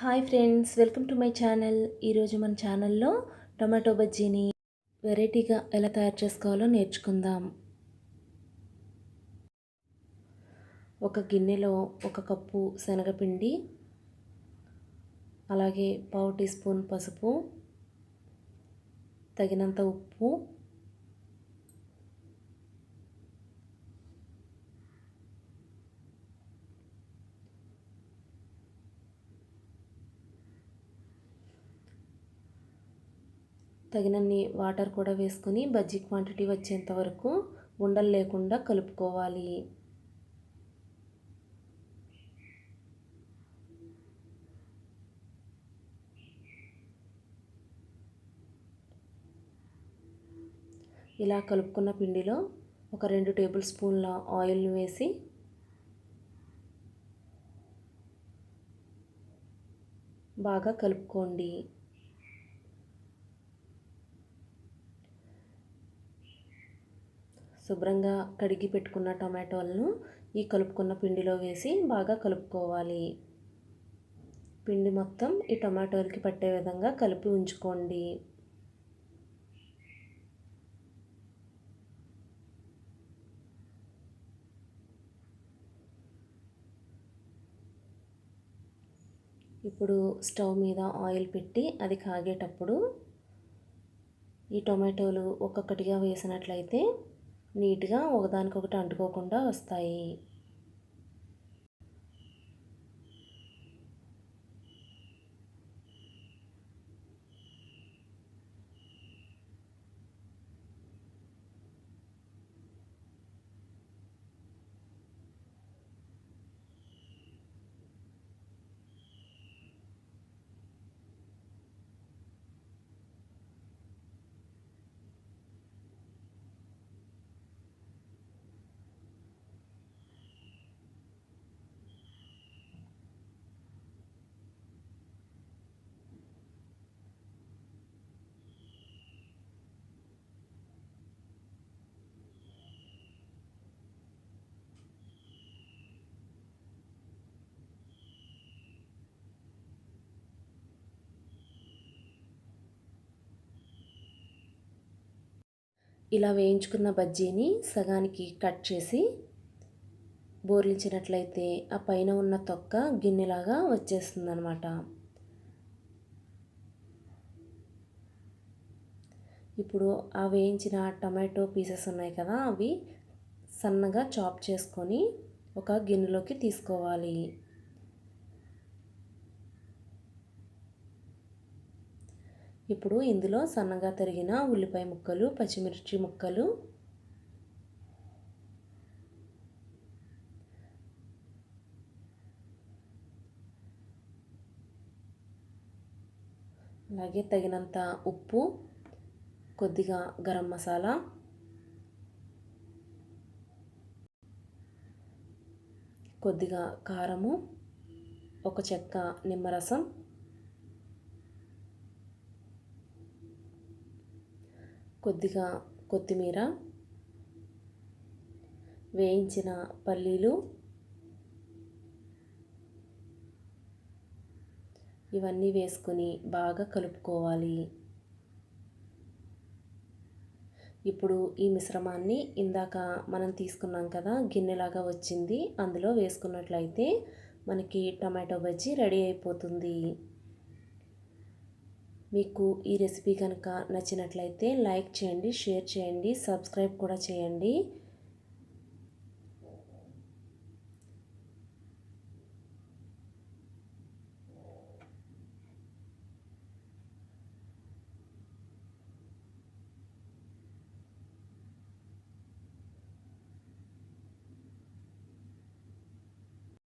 Hi friends welcome to my channel. ఈరోజు మన ఛానల్లో టొమాటో బజ్జీని వెరైటీగా ఎలా తయారు చేసుకోవాలో నేర్చుకుందాం. ఒక గిన్నెలో ఒక కప్పు శనగపిండి అలాగే పావు టీ స్పూన్ పసుపు తగినంత ఉప్పు తగినన్ని వాటర్ కూడా వేసుకొని బజ్జీ క్వాంటిటీ వచ్చేంత వరకు ఉండలు లేకుండా కలుపుకోవాలి. ఇలా కలుపుకున్న పిండిలో ఒక రెండు టేబుల్ స్పూన్ల ఆయిల్ని వేసి బాగా కలుపుకోండి. శుభ్రంగా కడిగి పెట్టుకున్న టమాటోలను ఈ కలుపుకున్న పిండిలో వేసి బాగా కలుపుకోవాలి. పిండి మొత్తం ఈ టమాటోలకి పట్టే విధంగా కలిపి ఉంచుకోండి. ఇప్పుడు స్టవ్ మీద ఆయిల్ పెట్టి అది కాగేటప్పుడు ఈ టొమాటోలు ఒక్కొక్కటిగా వేసినట్లయితే నీట్గా ఒకదానికొకటి అంటుకోకుండా వస్తాయి. ఇలా వేయించుకున్న బజ్జీని సగానికి కట్ చేసి బోర్లించినట్లయితే ఆ పైన ఉన్న తొక్క గిన్నెలాగా వచ్చేస్తుంది అనమాట ఇప్పుడు ఆ వేయించిన టమాటో పీసెస్ ఉన్నాయి కదా అవి సన్నగా చాప్ చేసుకొని ఒక గిన్నెలోకి తీసుకోవాలి. ఇప్పుడు ఇందులో సన్నగా తరిగిన ఉల్లిపాయ ముక్కలు పచ్చిమిర్చి ముక్కలు అలాగే తగినంత ఉప్పు కొద్దిగా గరం మసాలా కొద్దిగా కారము ఒక చెక్క నిమ్మరసం కొద్దిగా కొత్తిమీర వేయించిన పల్లీలు. ఇవన్నీ వేసుకొని బాగా కలుపుకోవాలి. ఇప్పుడు ఈ మిశ్రమాన్ని ఇందాక మనం తీసుకున్నాం కదా గిన్నెలాగా వచ్చింది. అందులో వేసుకున్నట్లయితే మనకి టమాటో బజ్జీ రెడీ అయిపోతుంది. మీకు ఈ రెసిపీ కనుక నచ్చినట్లయితే లైక్ చేయండి షేర్ చేయండి సబ్స్క్రైబ్ కూడా చేయండి.